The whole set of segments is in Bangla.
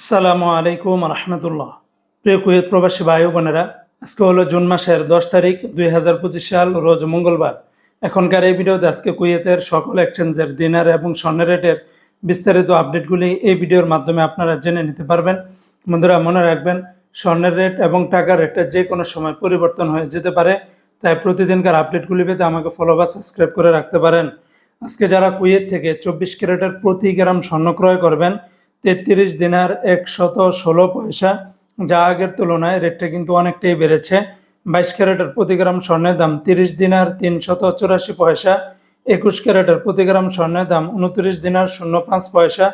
আসসালামু আলাইকুম রহমতুল্লাহ। প্রিয় কুয়েত প্রবাসী ভাই বোনেরা, আজকে হলো জুন মাসের দশ তারিখ দুই হাজার পঁচিশ সাল, রোজ মঙ্গলবার। এখনকার এই ভিডিওতে আজকে কুয়েতের সকল এক্সচেঞ্জের দিনার এবং স্বর্ণের রেটের বিস্তারিত আপডেটগুলি এই ভিডিওর মাধ্যমে আপনারা জেনে নিতে পারবেন। বন্ধুরা, মনে রাখবেন, স্বর্ণের রেট এবং টাকার রেটটা যে কোনো সময় পরিবর্তন হয়ে যেতে পারে, তাই প্রতিদিনকার আপডেটগুলি পেতে আমাকে ফলো বা সাবস্ক্রাইব করে রাখতে পারেন। আজকে যারা কুয়েত থেকে চব্বিশ ক্যারেটের প্রতি গ্রাম স্বর্ণ ক্রয় করবেন তেত্রিশ দিনার একশত ষোলো পয়সা, যা আগের তুলনায় রেটটা কিন্তু অনেকটাই বেড়েছে। বাইশ ক্যারেটের প্রতি গ্রাম স্বর্ণের দাম তিরিশ দিনার তিনশত চুরাশি পয়সা, একুশ ক্যারেটের প্রতি গ্রাম স্বর্ণের দাম উনত্রিশ দিনার শূন্য পাঁচ পয়সা,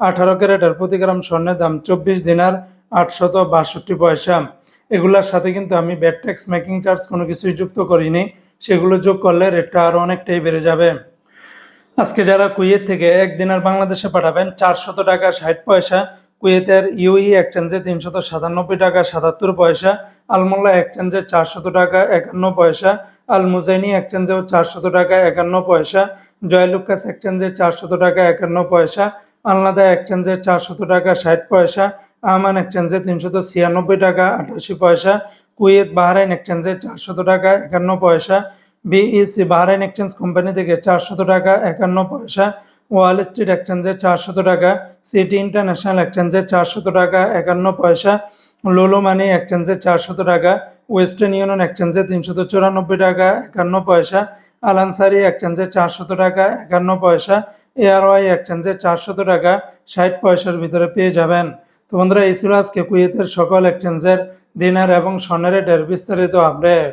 আঠারো ক্যারেটের প্রতি গ্রাম স্বর্ণের দাম চব্বিশ দিনার আটশত বাষট্টি পয়সা। এগুলোর সাথে কিন্তু আমি ব্যাট ট্যাক্স মেকিং চার্জ কোনো কিছুই যুক্ত করিনি। সেগুলো যোগ করলে রেটটা আরও অনেকটাই বেড়ে যাবে। আজকে যারা কুয়েত থেকে এক দিনার বাংলাদেশে পাঠাবেন চারশত টাকা ষাট পয়সা, কুয়েতের ইউই এক্সচেঞ্জে তিনশত সাতানব্বই টাকা, সাতাত্তর পয়সা, আলমোল্লা এক্সচেঞ্জে চারশত টাকা একান্ন পয়সা আল মুজাইনি এক্সচেঞ্জেও চারশত টাকা একান্ন পয়সা, জয়লুকাস এক্সচেঞ্জে চারশত টাকা একান্ন পয়সা আলনাদা এক্সচেঞ্জে চারশত টাকা ষাট পয়সা আমান এক্সচেঞ্জে তিনশত ছিয়ানব্বই টাকা আটাশি পয়সা, কুয়েত বাহরাইন এক্সচেঞ্জে চারশত টাকা একান্ন পয়সা বিইসি বাহরাইন এক্সচেঞ্জ কোম্পানি থেকে চারশত টাকা, একান্ন পয়সা, ওয়াল স্ট্রিট এক্সচেঞ্জে চারশত টাকা, সিটি ইন্টারন্যাশনাল এক্সচেঞ্জে চারশত টাকা, একান্ন পয়সা, লোলো মানি এক্সচেঞ্জে চারশত টাকা, ওয়েস্টার্ন ইউনিয়ন এক্সচেঞ্জে তিনশত চুরানব্বই টাকা, একান্ন পয়সা, আলানসারি এক্সচেঞ্জে চারশত টাকা, একান্ন পয়সা, এআরওয়াই এক্সচেঞ্জে চারশত টাকা, ষাট পয়সার ভিতরে পেয়ে যাবেন। তো বন্ধুরা, এই ছিল আজকে কুয়েতের সকল এক্সচেঞ্জের, দিনার এবং রেটের বিস্তারিত আপডেট।